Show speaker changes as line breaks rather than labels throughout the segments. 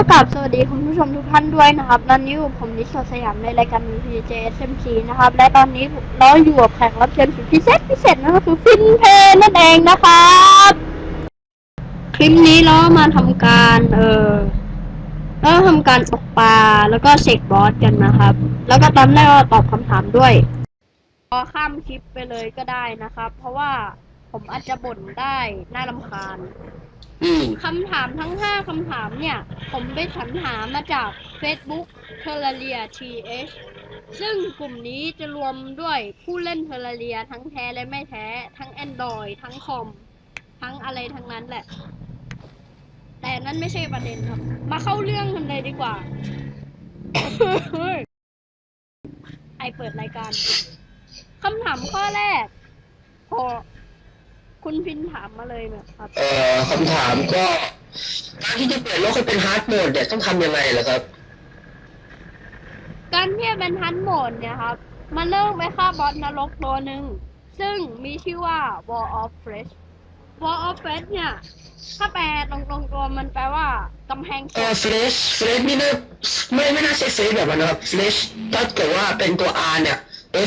กับสวัสดีคุณผู้ชมทุกท่านด้วยนะครับตอนนี้อยู่ผมนิสสยามในรายการ VPJ SMC นะครับ และตอนนี้เราอยู่กับแขกรับเชิญสุดพิเศษพิเศษนั่นก็คือฟินเพนนั่นเองนะครับ คลิปนี้เรามาทำการเออเราทำการตกปลาแล้วก็เสกบอสกันนะครับ แล้วก็ตอนแรกก็ตอบคำถามด้วยพอข้ามคลิปไปเลยก็ได้นะครับ เพราะว่าผมอาจจะบ่นได้น่ารำคาญ
อืม
คำถามทั้ง5คำถามเนี่ย ผมไปสรรหามาจาก Facebook t e r r a r i a TH ซึ่งกลุ่มนี้จะรวมด้วยผู้เล่น t e r r a r i a ทั้งแท้และไม่แท้ ทั้ง Android ทั้งคอม ทั้งอะไรทั้งนั้นแหละ แต่นั่นไม่ใช่ประเด็นครับ มาเข้าเรื่องกันเลยดีกว่า ไอเปิดรายการคำถามข้อแรกพอ คุณพินถามมาเลยนะครับ
เอ่อคำถามก็การที่จะเปลี่ยนโลกให้เป็นฮาร์ดโหมดเนี่ยต้องทำยังไงเหรอครับ
การที่จะเป็นฮันโหมดเนี่ยครับ มันเริ่มไปฆ่าบอสนรกตัวหนึ่ง ซึ่งมีชื่อว่า Wall of Flesh Wall of Flesh เนี่ย ถ้าแปลตรงๆตัวมันแปลว่ากำแพงศ
เอ่อ
พ
เฟรชเฟรชนี่นะไม่ไม่น่าใช่เฟรชแบบนั้นนะครับเฟรชถ้าเกิดว่าเป็นตัว R เนี่ย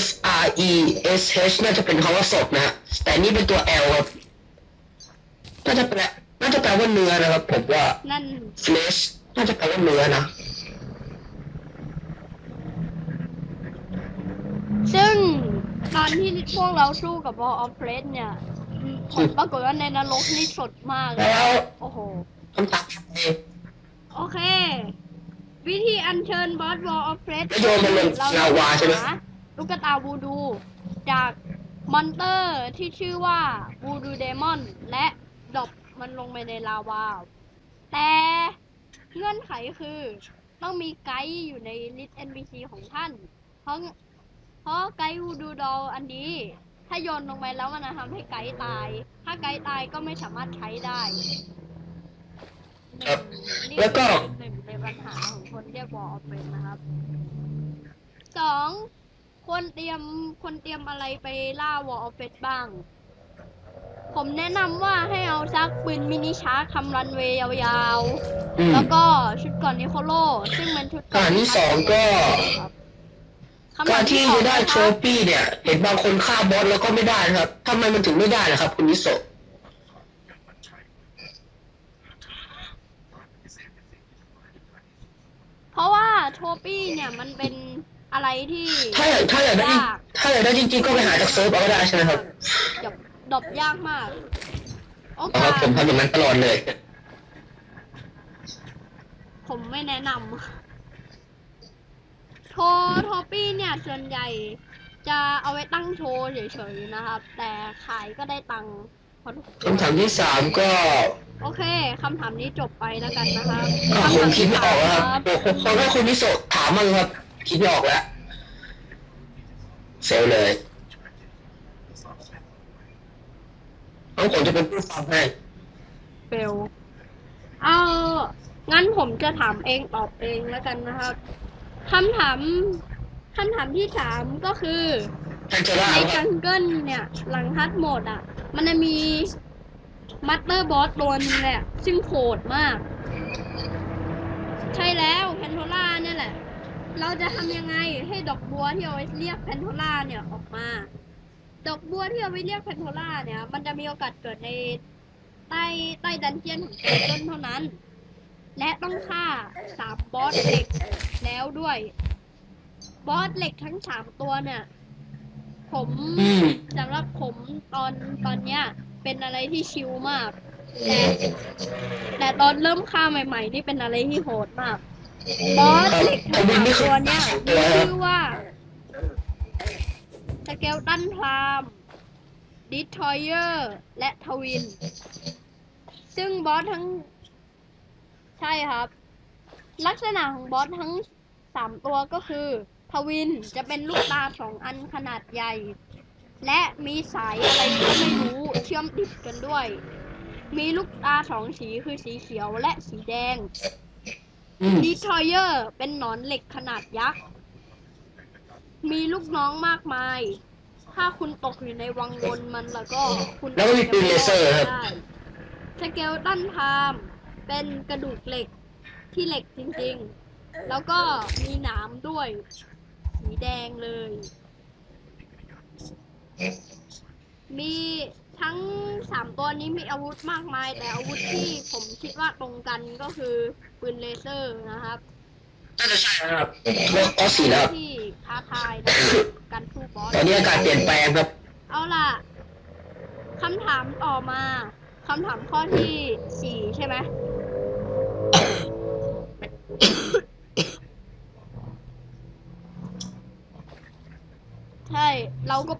F R E S H น่าจะเป็นคำว่าศพนะฮะแต่นี่เป็นตัว L ครับน่าจะแปลน่าจะแปลว่าเนื้อนะครับผมว่า
นั่น
flesh น่าจะแปลว่าเนื้อนะ
ซึ่งตอนที่พวกเราสู้กับ Wall of Flesh เนี่ยผลปรากฏว่าในนรกนี่สดมากเลย
แล้ว
โอ้โห
คำถามเอง
โอเค วิธีอัญเชิญบอสวอลออฟเฟส
แล้วโยนมันลงลาวาใช่ไหม
ลูกตาวูดู จากมอนเตอร์ที่ชื่อว่าวูดูเดมอน และดรอปมันลงไปในลาวา แต่เงื่อนไขคือต้องมีไกด์อยู่ในลิสต์ NPC ของท่าน เพราะเพราะไกด์วูดูดอลอันนี้ ถ้าโยนลงไปแล้วมันจะทำให้ไกด์ตาย ถ้าไกด์ตายก็ไม่สามารถใช้ได้
ครับ
นี่
แล้วก็
เป็นหนึ่งในปัญหาของคนเรียกวอลออฟเฟนนะครับสอง ควรเตรียมควรเตรียมอะไรไปล่าวอลออฟเฟนบ้าง ผมแนะนำว่าให้เอาซักปืนมินิชาร์คทำรันเวย์ยาว
อื
ๆ
ม
แล้วก็ชุดก่อนนิโคโล ซึ่งเป็นชุดก่อน
อ่านี่สองก็
ครับคำ
กา
ถารม
ที่
สอง
จะได้
นะ
โท
ค
ร
รับ
ฟี่เนี่ย เห็นบางคนฆ่าบอสแล้วก็ไม่ได้นะครับทำไมมันถึงไม่ได้ล่ะครับ คุณนิโซะ
เพราะว่าโทปี้เนี่ยมันเป็น อะไรที่
ถ้าอยากถ้าอยากได้
ยาก
ถ้าอยากได้จริงๆก็ไปหาจากเซิร์ฟเอาก็ได้ใช่ไหมครับ
ดอบดอบยากมากโอ
อ๋อาก
ส
ผมทำอย่างนั้นตลอดเลย
ผมไม่แนะนำโทรโทปี้เนี่ยส่วนใหญ่ จะเอาไว้ตั้งโชว์เฉยๆนะครับ แต่ขายก็ได้ตังค์พอทุกตัว
คำถามที่สามก็
โอเคคำถามนี้จบไปแล้วกันนะครับ
อะ
คำ
ผม
ถาม
คิด
ที่
ไม่อ
สา
อก
ม
แล้ว
ค
ครั
รั
บบผมให้คุณนิโซะถามมั่งครับ คิดไม่ออกแล้ว เซลลเลยเอาผมจะเป็นผู้ฟังให้
เฟลเอางั้นผมจะถามเองตอบเองแล้วกันนะครับคำถามคำถามที่สามก็คือ
ท่านจะได้
ใน
ค
จั
รับ
งเกิลเนี่ย หลังฮัตโหมดอะ มันจะมีมัตเตอร์บอสตัวนึงแหละ ซึ่งโหดมาก ใช่แล้วแพนโทล่าเนี่ยแหละ เราจะทำยังไงให้ดอกบัวที่เอาไว้เรียกแพนโทล่าเนี่ยออกมา ดอกบัวที่เอาไว้เรียกแพนโทล่าเนี่ย มันจะมีโอกาสเกิดในใต้ใต้ดันเจียนของจังเกิลเท่านั้น และต้องฆ่าสามบอสเหล็กแล้วด้วย บอสเหล็กทั้งสามตัวเนี่ย ผมสำหรับผมตอนตอนเนี้ย เป็นอะไรที่ชิลมาก แต่แต่ตอนเริ่มฆ่าใหม่ ๆ นี่เป็นอะไรที่โหดมาก บอสเหล็กทั้งสามตัวเนี่ยมีชื่อว่าสเกลตันพรามดิทอยเออร์และทวิน ซึ่งบอสทั้ง ใช่ครับ ลักษณะของบอสทั้งสามตัวก็คือทวินจะเป็นลูกตาสองอันขนาดใหญ่ และมีสายอะไรก็ไม่รู้เชื่อมติดกันด้วย มีลูกตาสองสีคือสีเขียวและสีแดง ดีทรอยเออร์เป็นหนอนเหล็กขนาดยักษ์ มีลูกน้องมากมาย ถ้าคุณตกอยู่ในวังวนมันแล้วก็คุณ
แล้วก็มีปืนเลเซอร์ครับ
ได้สเกลตันไทม์เป็นกระดูกเหล็กที่เหล็กจริงๆ แล้วก็มีหนามด้วย สีแดงเลย มี ทั้งสามตัวนี้มีอาวุธมากมาย แต่อาวุธที่ผมคิดว่าตรงกันก็คือปืนเลเซอร์นะครับ
น่าจะใช่นะครับเลือกออสสี่แล้วครับ
ที่ท้าทายนะครับการสู้บอส
ตอนนี้อากาศเปลี่ยนแปลงครับ
เอาล่ะคำถามต่อมาคำถามข้อที่สี่ใช่ไหมใช่ เราก็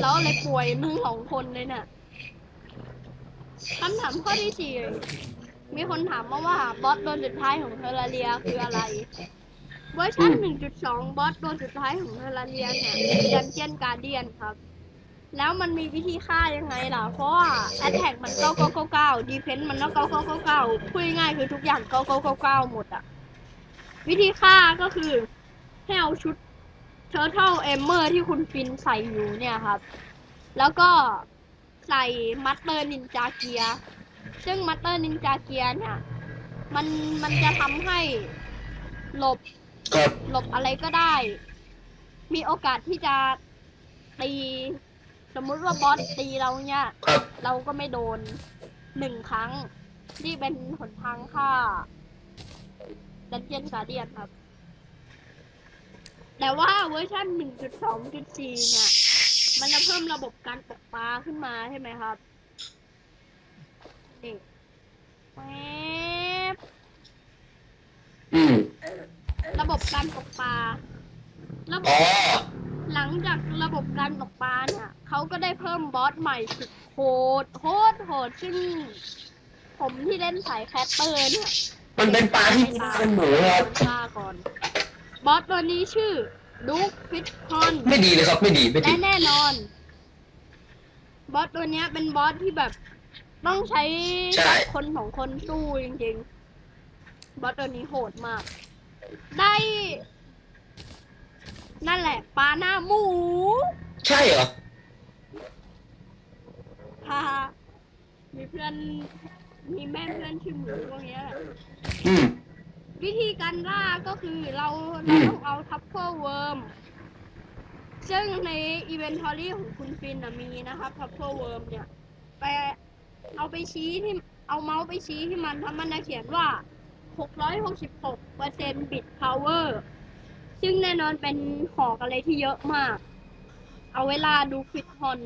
เราเลยป่วยทั้งสองคนเลยเนี่ย คำถามข้อที่สี่มีคนถามมาว่าบอสตัวสุดท้ายของเทอร์เรียคืออะไร เวอร์ชัน
อืม
1.2 บอสตัวสุดท้ายของเทอร์เรียเนี่ยดันเจียนการเดียนครับ แล้วมันมีวิธีฆ่ายังไงล่ะ เพราะว่า attack มัน9999 defense มันก็9999พูดง่ายๆคือทุกอย่าง9999หมดอะวิธีฆ่าก็คือให้เอาชุด Turtle Emmer ที่คุณฟินใส่อยู่เนี่ยครับ แล้วก็ ใส่มัตเตอร์นินจาเกียซึ่งมัตเตอร์นินจาเกียเนี่ยมันมันจะทำให้หลบ
ครับ
หลบอะไรก็ได้ มีโอกาสที่จะตี สมมุติว่าบอสตีเราเนี่ย
ครับ
เราก็ไม่โดนหนึ่งครั้ง นี่เป็นหนทางฆ่าดันเจียนการเดียนครับ แต่ว่าเวอร์ชัน1.2.4 เนี่ย มันจะเพิ่มระบบการตกปลาขึ้นมาใช่ไหมครับนี่แวบ
อืม
ระบบการตกปลาระบ
อ๋
บ
อ
หลังจากระบบการตกปลาเนี่ยเขาก็ได้เพิ่มบอสใหม่สุดโหดโหดโหดซึ่งผมที่เล่นสายแคสเตอร์เนี่ย
มันเป็นปลาที่เป็นหมูครับ
ฆ่าก่อน บอสตัวนี้ชื่อ ดูคฟิตคอน
ไม่ดีเลยครับ ไม่ดีไม่ดี
และแน่นอน บอสตัวเนี้ยเป็นบอสที่แบบ ต้องใช้
ใช่
คนสองคนสู้จริงๆ บอสตัวนี้โหดมาก ได้ นั่นแหละปลาหน้าหมู
ใช่เหรอ
ฮ่ามีเพื่อน มีแม่เพื่อนชื่อหมูพวกเนี้ยแหละ
อืม
วิธีการล่าก็คือเรา
อื
เรา
ม
ต้องเอาทัพเ e อร์เวิร์มซึ่งในอีเวนทอรี่ของคุณฟินนะมีนะครับทัพเ e อร์เวิร์มเนี่ยไปเอาไปชี้ที่เอาเมาส์ไปชี้ที่มันทำมันจะเขียนว่า 666เปอร์เซ็นต์บิตพาวเวอร์ซึ่งแน่นอนเป็นหอกอะไรที่เยอะมาก เอาเวลาดูฟิตฮอน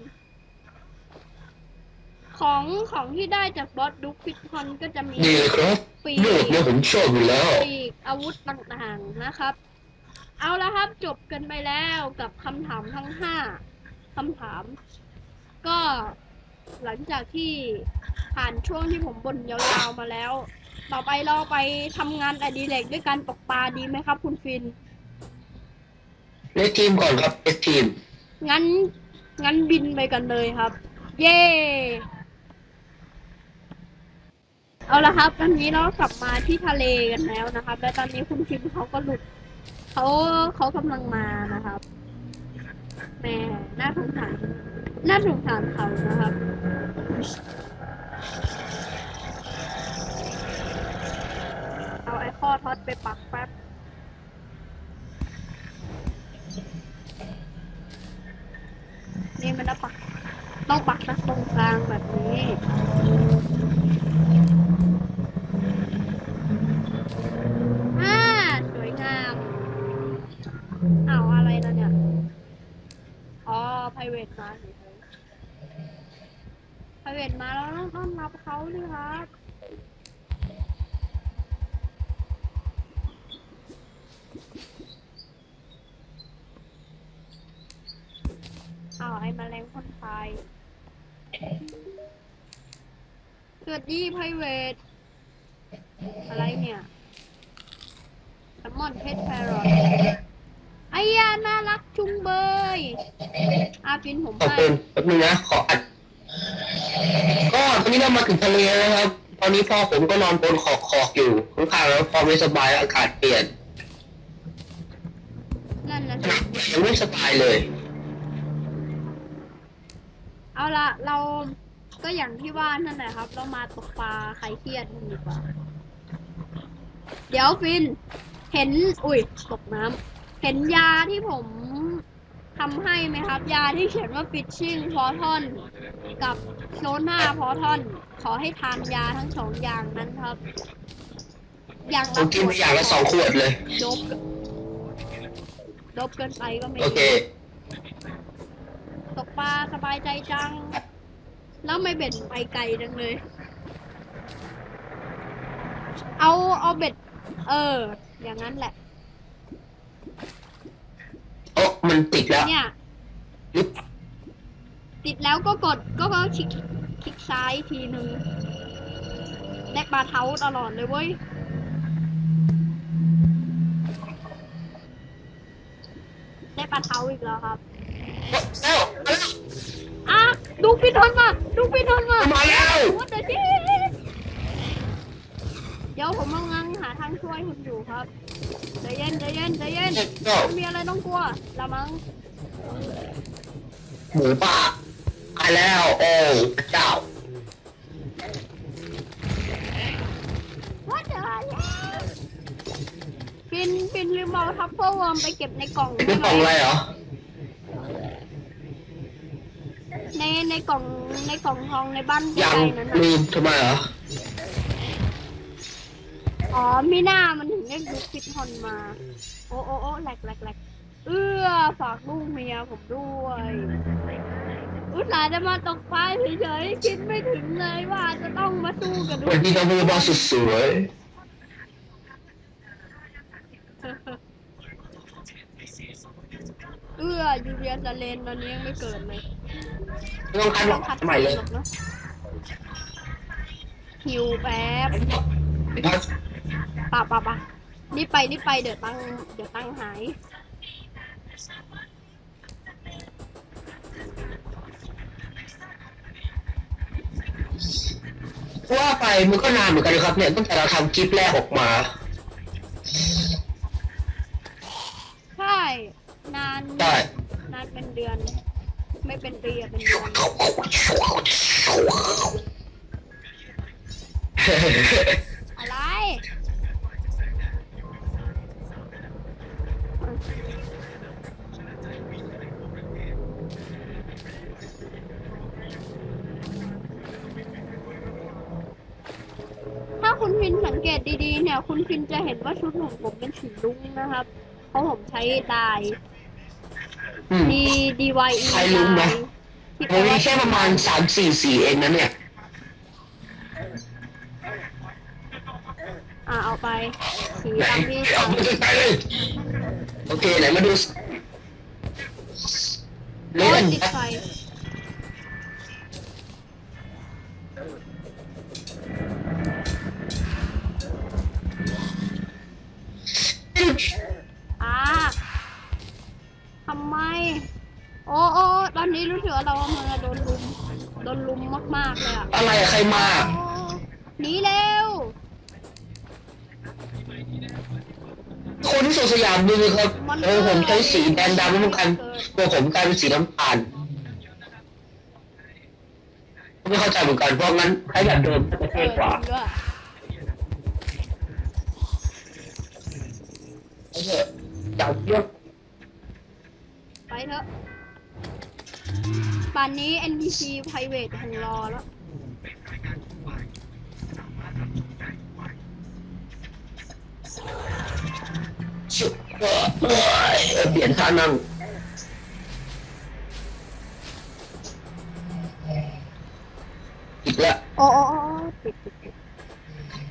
ของของที่ได้จากบอสดูฟิตฮอนก็จะมี
ดีเลยครับ
ปี
เลือกเนี่ยผมชอบอยู่แล้ว
ปีกอาวุธต่างๆนะครับ เอาละครับจบกันไปแล้วกับคำถามทั้งห้าคำถาม ก็หลังจากที่ผ่านช่วงที่ผมบ่นยาวๆมาแล้ว ต่อไปเราไปทำงานอดิเรกด้วยการตกปลาดีไหมครับ คุณฟิน
เลสทีมก่อนครับเลสทีม
งั้นงั้นบินไปกันเลยครับ เย้ เอาละครับ ตอนนี้เรากลับมาที่ทะเลกันแล้วนะครับ และตอนนี้คุณฟินเขาก็หลุดเขาเขากำลังมานะครับแม่น่าสงสารน่าสงสารเขานะครับ เอาไอ้ข้อท็อตไปปักแป๊บนี่มันต้องปัก ต้องปักสักตรงกลางแบบนี้ อ่า สวยงาม เอาอะไรนะเนี่ย อ๋อ ไพ เวทมาเวทมาแล้วต้องต้อนรับเขาดิครับอ้าวไอ้แมลงพ่นไฟสวัสดีไพเวทอะไรเนี่ยแซลมอนเพชรแพรอท ไอ้ยาน่ารักจุงเบยอาฟินผม
ขอบ
ให้
คุณแป๊บนึงนะขออัดก็ตอนนี้เรามาถึงทะเลแล้วนะครับ ตอนนี้พ่อผมก็นอนบนขอกขอกๆอยู่ข้างๆแล้วพอไม่สบายอากาศเปลี่ยน
นั่นนะ
ห
สิ
นักยังไม่สบายเลย
เอาละเราก็อย่างที่ว่านั่นแหละครับ เรามาตกปลาใครเครียดกันดีกว่า เดี๋ยวฟิน เห็น อุ้ยตกน้ำ เห็นยาที่ผมทำให้ไหมครับ ยาที่เขียนว่าฟิชชิ่งพอทอนกับโซน่าพอทอนขอให้ทานยาทั้งสองอย่างนั้นครับ อย่าง
ผมกินไปอย่างละสองขวดเลย
ดบดบเกินไปก็ไม่
โอเค
ดีตกปลาสบายใจจัง แล้วไม่เบ็ดไปไกลจังเลย เอาเอาเบ็ด เออ อย่างนั้นแหละ
โอ้ มันติดแล้ว
เนี่ย
ลิฟ
ติดแล้วก็กดก็ก็คลิกคลิกซ้ายทีหนึ่งได้ปลาเท้าตลอดเลยเว้ยได้ปลาเท้าอีกแล้วครับ
แล้ว
อะดูปินทนมาดูปินทนมา
มาแล้ว
วัดเดี๋ยวดิเดี๋ยวผมกำลังหาทางช่วยคุณอยู่ครับ ใจเย็นใจเย็นใจเย็น
ก็
ไม่มีอะไรต้องกลัวละมั้ง
หมูป่าตายแล้ว โอ้พระเจ้า
วัดเดี๋ยวปินปินลืมเอาทัพเปอร์วอร์มไปเก็บในกล่อง
เป็นกล่องอะไรเหรอ
ในในกล่องในกล่องทองในบ้านใก
ยัง
ล้ๆนั้นนะ
ลืมทำไมเหรอ
อ๋อมีหน้ามัน ถึงได้ดูปินทนมา โอ้โอ้โอ้แหลกแหลกแหลกเอื้อฝากลูกเมียผมด้วย อุตส่าห์จะมาตกปลาเฉยๆคิดไม่ถึงเลยว่าจะต้องมาสู้กับดู
วันนี้น้องมือบอลสุดสวย
เอื้อยูเรียสเลนตอนนี้ยังไม่เกิดเลย
ไม่ต้องคัดหร
ต้
อ
อกงคัด
ทำไมเลย
หรอกนะหิวแป๊บป่าป่าป่านี่ไปนี่ไปเดี๋ยวตั้งเดี๋ยวตั้งหาย
ว่าไปมันก็นานเหมือนกันนะครับเนี่ยตั้งแต่เราทำคลิปแรกออกมา
ใช่ นาน
ได้
นานเป็นเดือน ไม่เป็นปีอะเป็นเดือน คุณฟินจะเห็นว่าชุดของผมเป็นสีรุ้งนะครับ เพราะผมใช้ดาย
อืม
D D Y E
ใช้รุ้งนะ
ที่
มันมีแค่ประมาณสามสี่สีเองนะเนี่ย
อ่าเอาไปสีตามที่
เอา
สั่ง
ไปไปเลย โอเค ไหนมาดูเล่
โอ้ย
น
ติดไฟ อ่าทำไม โอ้โอ้ตอนนี้รู้สึกว่าเรากำลังจะโดนลุม โดนลุมมาก ๆ เลยอะ
อะไรใครมา
โอ้หนีเร็ว
คนที่ส่งสยามดูครับเออผมใช้สีแดงดำแล้วมันกันตัวผมกลายเป็นสีน้ำตาลไม่เข้าใจเหมือนกันเพราะงั้นใช้แบบเดิมก็จะเท่
อก
ว่า
จริงด้วย
เอาเถอะจับเยอะ
ไปเถอะป่านนี้ NPC private คงรอแล้ว
ชุบเออเออเปลี่ยนท่านั่งอีกแล้ว
โอ้โอ้โอ้ติดติดติด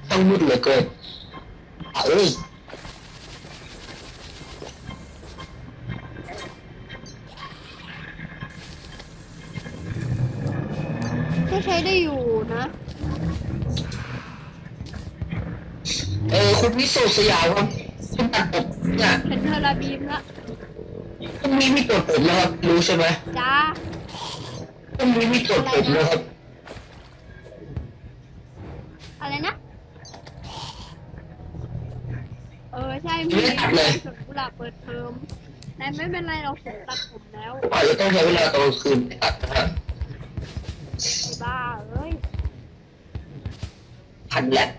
ต้องมืดเหลือเกินเอ้ย
ก็ใช้ได้อยู่นะ
เออคุณวิสุทธิ์สยามครับคุณตัดผมเนี่ย
เห็นเทอราบีมละ
พรุ่งนี้มีตรวจผมนะครับรู้ใช่ไหม
จ้า
พรุ่งนี้มีตรวจผมนะครับ
อะไรนะ เออใช่มี
ไม่ได้ตัดเลย
สวนกุหลาบเปิดเทอมแต่ไม่เป็นไรเราผมตัดผมแล้ว
อาจจะต้องใช้เวลาตอนกลางคืนไปตัดนะฮะ
ไพั
นแหละ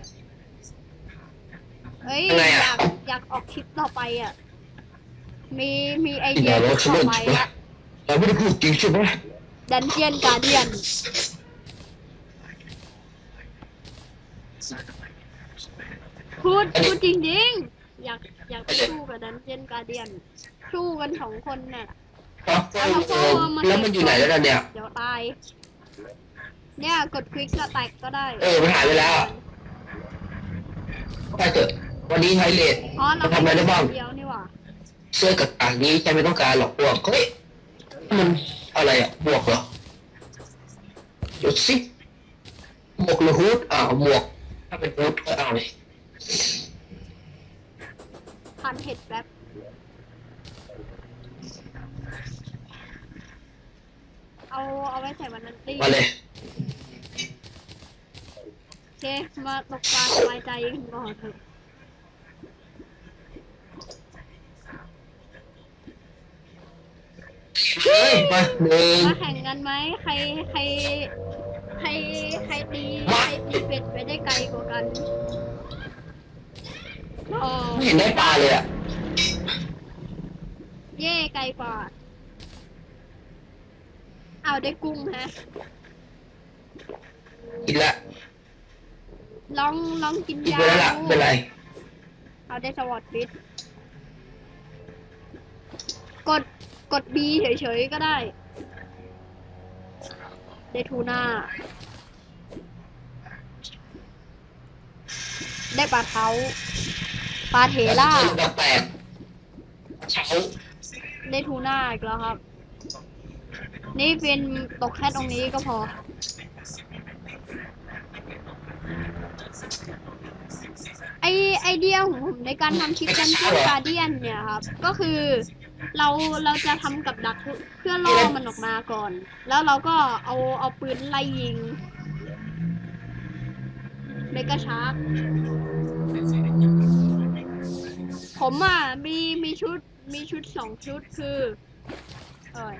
เอ้ย
ยังไง
อ
อะ
ยากอยากออกคลิปต่อไปอะ มีมีไอเดี
เดี๋
ย
ยวเรา
คลิป
จะ
ต่อ
เล่น
ไป
ใช่ไหม
ละ
เราไม่ได้พูดจริงใช่ไหม
ดันเจียนการเดียน พูดพูดจริงๆ อยากอยากไปสู้กับดันเจียนการเดียน สู้กันสองคนน่ะ
แล้วมันอยู่ไหนแล้วเนี่ย
เดี๋ยวตาย เนี่ยกดคลิกสแต็กก็ได้
เออมันหายไปแล้วไปเถอะวันนี้ไฮเลท
อ๋อเรา
ทำอะไรได้บ้าง
เดียวนี่หว่า
เสื้อกับต่างนี้ฉันไม่ต้องการหรอกพวกเฮ้ยมันอะไรอะบวกเหรอดูสิหมวกหรือฮูดอ้าวหมวก ถ้าเป็นฮูดก็เอาเลย
พันเห็ดแบบเอาเอาไว้ใส่วันนั้นตี
มาเลย
โอ เคมาตกปลาสบายใจกันก่อนเถอะ
เฮ้ยมาหนึ่ง
มาแข่งกันไหมใครใครใครใครตีใครตีเป็ดไปได้ไกลกว่ากันอ๋อ
ไม่เห็นได้ปลาเลยอะ
เย่ไกลกว่าเอาได้กุ้งฮะ
กินละ
ลองลองกิน
กิน
ยา
ไปแล้วล่ะ
ดู
เป็นไร
เอาได้สวอตฟิตกดกด B เฉยๆก็ได้ ได้ทูน่า ได้ปลาเท้าปลาเทล่า
แล้วแปลกเช้า
ได้ทูน่าอีกแล้วครับ นี่เป็นตกแค่ตรงนี้ก็พอ ไอไอเดียของผมในการทำคลิปกันเพื่อการเดียนเนี่ยครับ ก็คือเราเราจะทำกับดักเพื่อล่อมันออกมาก่อน แล้วเราก็เอาเอาปืนไล่ยิงเมกาชาร์กผมอะมีมีชุดมีชุดสองชุดคือ เอย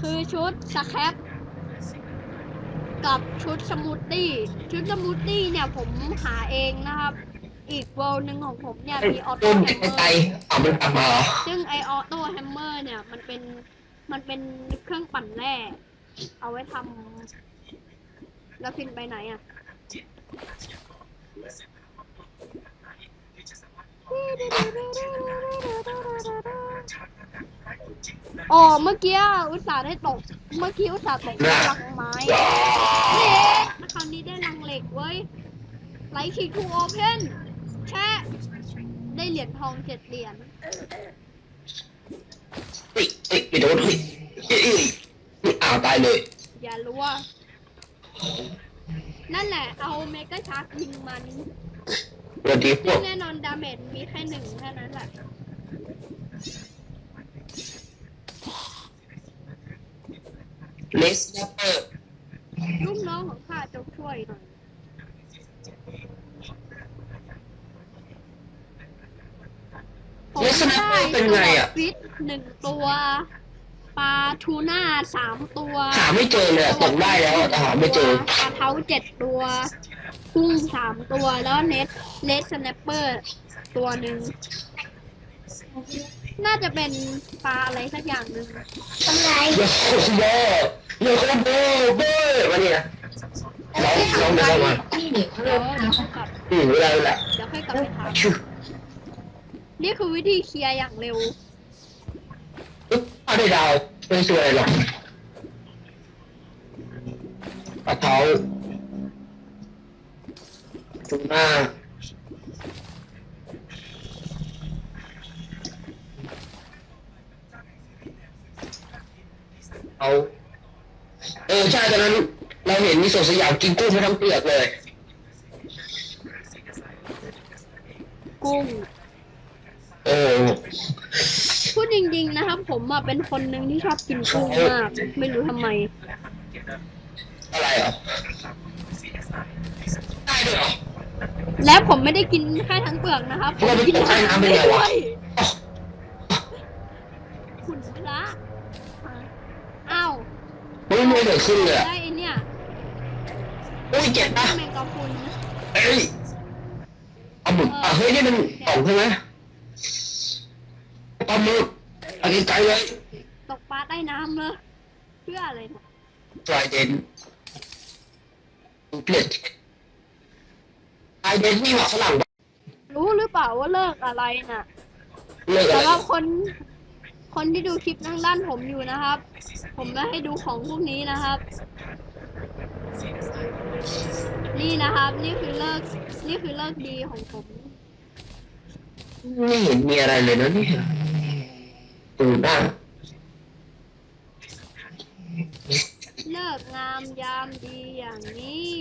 คือชุดสแคป กับชุดสมูทตี้ ชุดสมูทตี้เนี่ยผมหาเองนะครับ อีกเวลหนึ่งของผมเนี่ยมีออโต้
ต้น
แฮมเมอ
ไกล
ร์
ๆเอามันกลับมาเหรอ
ซึ่งไอออโต้แฮมเมอร์เนี่ยมันเป็นมันเป็นเครื่องปั่นแร่เอาไว้ทำแล้วพินไปไหนอะ โอ้เมื่อกี้อุตส่าห์ได้ตก เมื่อกี้อุตส่าห์ตกได้ลังไม้เน็ตคราวนี้ได้ลังเหล็กเว้ยไลท์คิกทูโอเพนแช่ได้เหรียญทองเจ็ดเหรียญ
เฮ้ยเฮ้ยไปโดนเฮ้ยเฮ้ยเฮ้ยเฮ้ยอ้าวตายเลย
อย่ารู้ว่านั่นแหละเอาเมกาชาร์กยิงมัน
วันที่พวก
แน่นอนดาเมจมีแค่หนึ่งแค่นั้นแหละ
เลสเนเปอร์
ลูกน้องของข้าจงช่วยหน่อยผม
เลสเนเปอร์เป็นไงอะ
ฟิตหนึ่งตัวปลาทูน่าสามตัว
หาไม่เจอเลยอะตกได้แล้วอะแต่หาไม่เจอ
ปลาเท้าเจ็ดตัว กุ้งสามตัวแล้วเน็ตเลสสแนปเปอร์ตัวหนึ่ง น่าจะเป็นปลาอะไรสักอย่างหนึ่ง
อะไรโยโคโบโยโคโบเบ้มาเนี่ยร้องร้องได้ไหม
เดี๋ยวเดี๋ยวค่อยกลับ
อืมเวลาเวลา
เดี๋ยวค่อยกลับไปถาม
ชื่อ
นี่คือวิธีเคลียร์อย่างเร็ว
ปึ๊บเอาได้ดาวไม่สวยหรอกปลาเท้า ตรงหน้าเอาเออใช่ตอนนั้น เราเห็นมีโซสยามกินกุ้งไปทั้งเปลือกเลย
กุ้ง
โอ้
พูดจริง ๆ นะครับ ผมอะเป็นคนหนึ่งที่ชอบกินกุ้งมาก ไม่รู้ทำไม
อะไรเหรอได้ด้วยเหรอ
แล้วผมไม่ได้กินแค่ทั้งเปลือกนะครับผมกิน
แล้วมันตกใต้น้ำเป็นไงวะ
ด้วยคุณพระอ้าว
ไม่ไม่เกิดขึ้นเลยอะ
ได้ไอเนี่ย
อุ้ยเจ็บปะ
แมงกะพรุน
เอ้ยเอาหมึกอะเฮ้ยนี่มันกล่องใช่ไหมปลาหมึกอันนี้ไกลเลย
ตกปลาใต้น้ำเลยเพื่ออะไรเนี่ย
ปลายเดนเปลี่ย นปลายเดนนี่หว่าฝรั่ง
รู้หรือเปล่าว่าเลิกอะไรน่ะ
เลิกอะไร
สำหรับคน คนที่ดูคลิปทางด้านผมอยู่นะครับ ผมไม่ให้ดูของพวกนี้นะครับ นี่นะครับ นี่คือเลิก นี่คือเลิกดีของผม
ไม่เห็นมีอะไรเลยนะเนี่ยดูบ้าง
เลิกงามยามดีอย่างนี้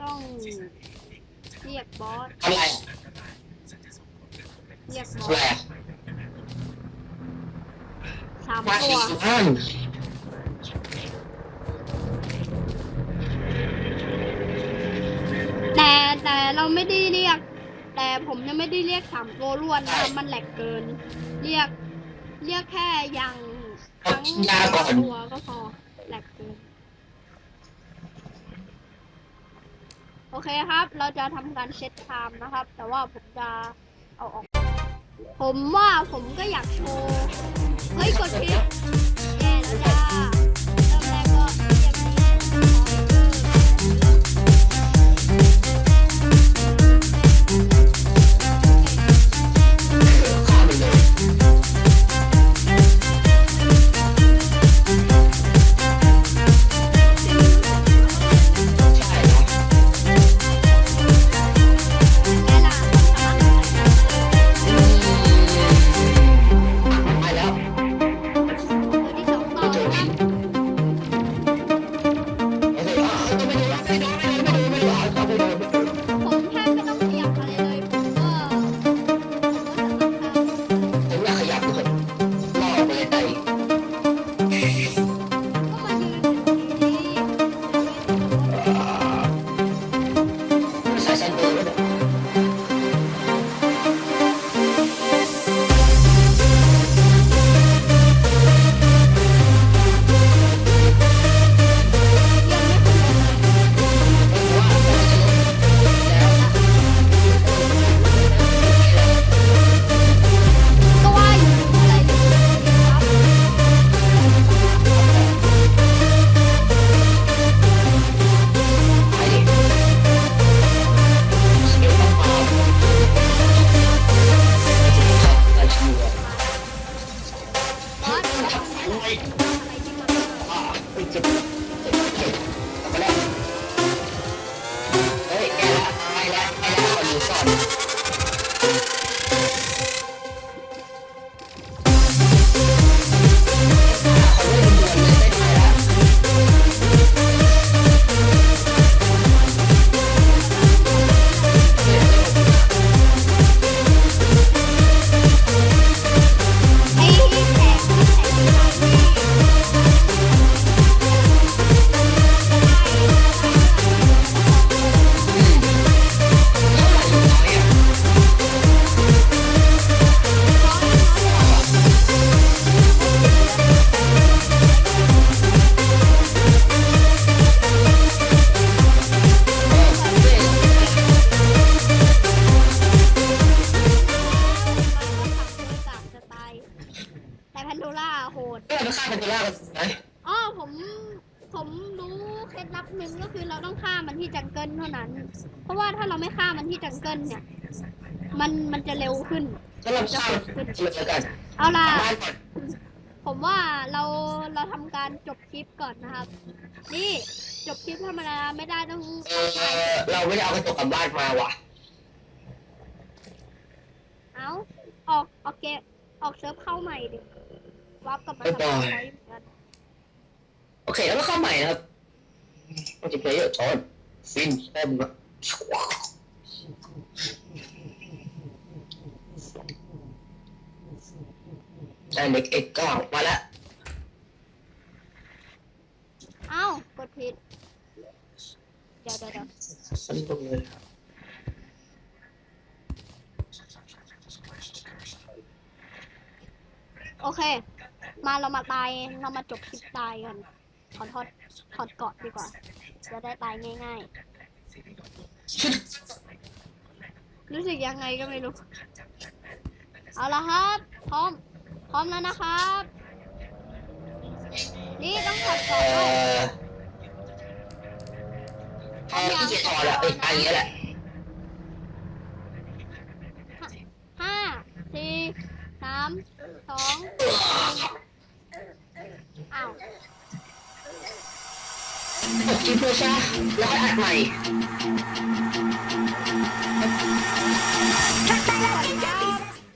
ต้อง เรียกบอส
อะไร
เรียกบอ
อะไร
ส
อะ
สาม
มา
ตั
อี
ว
กท่าน
แต่แต่เราไม่ได้เรียก แต่ผมยังไม่ได้เรียกสามตัวรวดนะมันแหลกเกิน เรียก เรียกแค่ยัง
เอา
ทั้ง
กินยาก่อน
ตัวก็พอแหลกเกิน โอเคครับ เราจะทำการเซตไทม์นะครับ แต่ว่าผมจะเอาออก ผมว่าผมก็อยากโชว์ เฮ้ย กดผิด เกิ
ลเท่า
นั้
น เพราะ
ว่าถ้าเราไม่ฆ่ามันที่จังเกิลเนี่ย มันมันจะเร็วขึ้น
ก็เราฆ่ามันเลยกัน
เอาล่ะ
บ้านก่อน
ผมว่าเราเราทำการจบคลิปก่อนนะครับ นี่จบคลิปธรรมดาไม่ได้ต้อง
เออเราไม่ได้เอากระจกกลับบ้านมาว่ะ
เอาออกออกเกมออกเซิร์ฟเข้าใหม่ดิวับกลับมาทำอะไรเหมือนกัน
โอเคแล้วก็เข้าใหม่นะครับมันจะเพลเยอร์จอน ฟินแอมนะได้เล็กเอ็กเก้ามาแล้ว
เอ้ากดผิด เดี๋ยวเดี๋ยวเดี๋ยว
อันนี้ตรงเลยครับ
โอเค มาเรามาตาย เรามาจบคลิปตายกัน ขอทอดถอดเกาะดีกว่า จะได้ตายง่ายๆ รู้สึกยังไงก็ไม่รู้ เอาละครับ พร้อม พร้อมแล้วนะครับ นี่ต้องขัดก่
อ
นด้วย
อเออที่เกียจถอดอะเออไปอย่างเงี้แหละ
ห้าสี่สามสอง
เออ
อ้าว
คลิปเลยใช่แล้วค่อยอัดใหม่